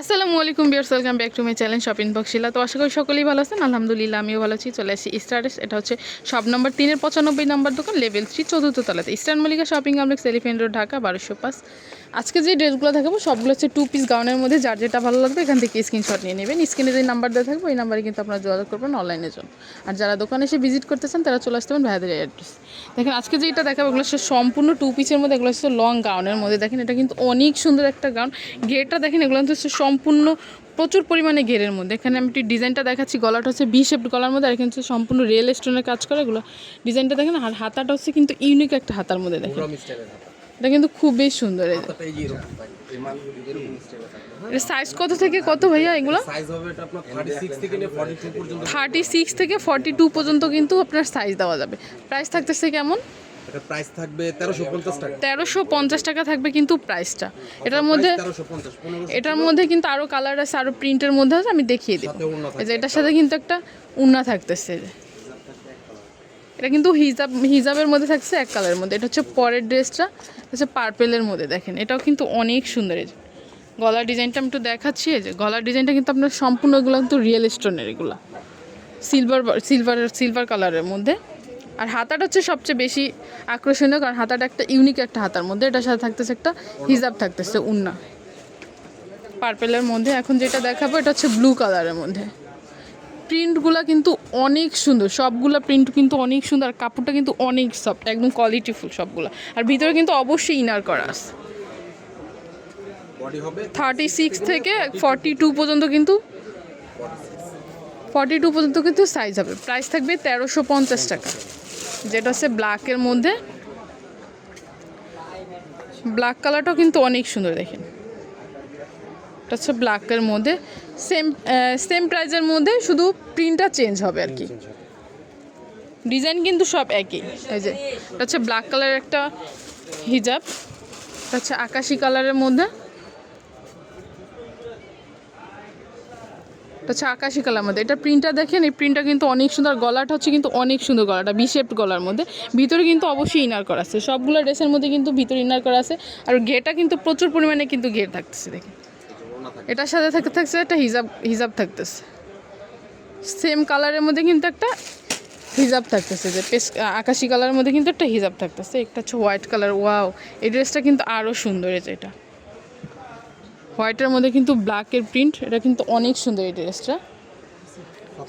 আসসালামু আলাইকুম বিয়ার্স welcome back to my channel shopping বক্সিলা তো আশা করি সকলেই ভালো আছেন। আলহামদুলিল্লাহ, আমিও ভালো আছি। চলে আসি স্টারেস এটা হচ্ছে সব নম্বর তিনের পঁচানব্বই নম্বর দোকান, লেভেল থ্রি, চতুর্থ তলাতে। Eastern Mallika shopping complex, elephant road, Dhaka, বারোশো পাঁচ। আজকে যে ড্রেসগুলো থাকব সবগুলো হচ্ছে টু পিস গাউনের মধ্যে। যার যেটা ভালো লাগবে, এখান থেকে স্ক্রিনশট নিয়ে নেবেন। স্ক্রিনে যে নাম্বার দেওয়া থাকবে, ওই নাম্বারে কিন্তু আপনারা যোগাযোগ করবেন অনলাইনের জন্য। আর যারা দোকানে এসে ভিজিট করতে চান, তারা চলে আসতে পারেন ভাইয়াদের অ্যাড্রেস দেখেন, আজকে যেটা দেখাবো, এগুলো হচ্ছে সম্পূর্ণ টু পিসের মধ্যে, এগুলো হচ্ছে লং গাউনের মধ্যে। দেখেন, এটা কিন্তু অনেক সুন্দর একটা গাউন গেটটা দেখেন, এগুলো হচ্ছে সম্পূর্ণ প্রচুর পরিমাণে ঘেরের মধ্যে। এখানে আমি একটি ডিজাইনটা দেখাচ্ছি গলাটা হচ্ছে বি শেপ গলার মধ্যে আর এখানে হচ্ছে সম্পূর্ণ রিয়েল স্টোনের কাজ করে। এগুলো ডিজাইনটা দেখেন আর হাতাটা হচ্ছে কিন্তু ইউনিক একটা হাতার মধ্যে দেখেন। এটা কিন্তু খুব বেশ সুন্দর এটা সাইজ কত থেকে কত ভাইয়া এগুলো? সাইজ হবে এটা আপনার 36 থেকে নিয়ে 42 পর্যন্ত। থার্টি সিক্স থেকে ফর্টি টু পর্যন্ত কিন্তু আপনার সাইজ দেওয়া যাবে। প্রাইস থাকতেছে কেমন? এটা প্রাইস থাকবে 1350 টাকা। তেরোশো পঞ্চাশ টাকা থাকবে কিন্তু প্রাইসটা এটার মধ্যে 1350 এটার মধ্যে কিন্তু আরও কালার আছে আরও প্রিন্টের মধ্যে আছে আমি দেখিয়ে ওড়না এই যে এটার সাথে কিন্তু একটা উন্না থাকতেছে। এটা কিন্তু হিজাব হিজাবের মধ্যে থাকছে এক কালারের মধ্যে। এটা হচ্ছে পরের ড্রেসটা হচ্ছে পার্পেলের মধ্যে দেখেন। এটাও কিন্তু অনেক সুন্দর। এই গলার ডিজাইনটা আমি একটু দেখাচ্ছি। এই যে গলার ডিজাইনটা কিন্তু আপনার সম্পূর্ণ এগুলো কিন্তু রিয়েল স্টোনের এগুলো। সিলভার সিলভার সিলভার কালারের মধ্যে। আর হাতাটা হচ্ছে সবচেয়ে বেশি আকর্ষণীয় কারণ হাতাটা একটা ইউনিক একটা হাতার মধ্যে। এটার সাথে থাকতেছে একটা হিজাব থাকতেছে উন্না। পার্পেলের মধ্যে। এখন যেটা দেখাবো এটা হচ্ছে ব্লু কালারের মধ্যে। প্রিন্টগুলো কিন্তু অনেক সুন্দর। সবগুলো প্রিন্ট কিন্তু অনেক সুন্দর। আর কাপড়টা কিন্তু অনেক সফট একদম কোয়ালিটিফুল সবগুলো। আর ভিতরে কিন্তু অবশ্যই ইনার করা আছে। থার্টি সিক্স থেকে ফর্টি টু পর্যন্ত কিন্তু ফর্টি টু পর্যন্ত কিন্তু সাইজ হবে। প্রাইস থাকবে তেরোশো পঞ্চাশ টাকা। যেটা হচ্ছে ব্ল্যাকের মধ্যে। ব্ল্যাক কালারটাও কিন্তু অনেক সুন্দর দেখেন। এটা হচ্ছে ব্ল্যাকের মধ্যে। সেম সেম প্রাইজের মধ্যে শুধু প্রিন্টটা চেঞ্জ হবে আর কি। ডিজাইন কিন্তু সব একই। এই যে, এটা হচ্ছে ব্ল্যাক কালারের একটা হিজাব এটা হচ্ছে আকাশি কালারের মধ্যে। এটা হচ্ছে আকাশি কালার মধ্যে। এটা প্রিন্টটা দেখেন, এই প্রিন্টটা কিন্তু অনেক সুন্দর, গলাটা হচ্ছে কিন্তু অনেক সুন্দর গলাটা বিশেপড গলার মধ্যে। ভিতরে কিন্তু অবশ্যই ইনার করা আছে। সবগুলো ড্রেসের মধ্যে কিন্তু ভিতরে ইনার করা আছে। আর ঘেটা কিন্তু প্রচুর পরিমাণে কিন্তু ঘের থাকতেছে, দেখেন। এটার সাথে থাকতে থাকছে একটা হিজাব হিজাব থাকতেছে। সেম কালারের মধ্যে কিন্তু একটা হিজাব থাকতেছে, যে পেস আকাশি কালারের মধ্যে কিন্তু একটা হিজাব থাকতেছে। একটা হচ্ছে হোয়াইট কালার ওয়াও এই ড্রেসটা কিন্তু আরও সুন্দর এটা। হোয়াইটের মধ্যে কিন্তু ব্ল্যাকের প্রিন্ট এটা কিন্তু অনেক সুন্দর এই ড্রেসটা।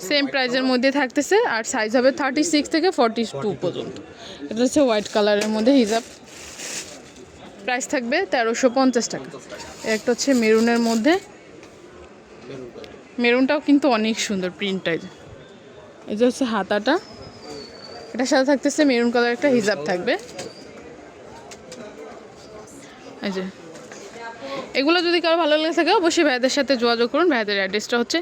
সেম প্রাইজের মধ্যে থাকতেছে আর সাইজ হবে থার্টি সিক্স থেকে ফর্টি টু পর্যন্ত। এটা হচ্ছে হোয়াইট কালারের মধ্যে হিজাব প্রাইস থাকবে তেরোশো পঞ্চাশ টাকা। একটা হচ্ছে মেরুনের মধ্যে। মেরুনটাও কিন্তু অনেক সুন্দর প্রিন্টটা এই যে। এই যে হচ্ছে হাতাটা। এটার সাথে থাকতেছে মেরুন কালার একটা হিজাব থাকবে। এই যে। এগুলো যদি কারও ভালো লেগে থাকে, অবশ্যই ভাইদের সাথে যোগাযোগ করুন। ভাইদের অ্যাড্রেসটা হচ্ছে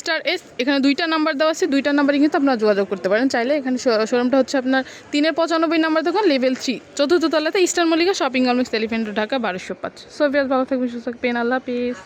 স্টার এস এখানে দুইটা নাম্বার দেওয়া আছে। দুইটা নাম্বারে কিন্তু আপনারা যোগাযোগ করতে পারেন। চাইলে এখানে শোরুমটা হচ্ছে আপনার তিনের পঁচানব্বই নাম্বার দোকান লেভেল থ্রি চতুর্থ তলাতে eastern Mallika shopping complex elephant Dhaka, বারোশো পাঁচ। সো ভালো থাকবেন, সুস্থ থাকবেন। আল্লাহ হাফিজ।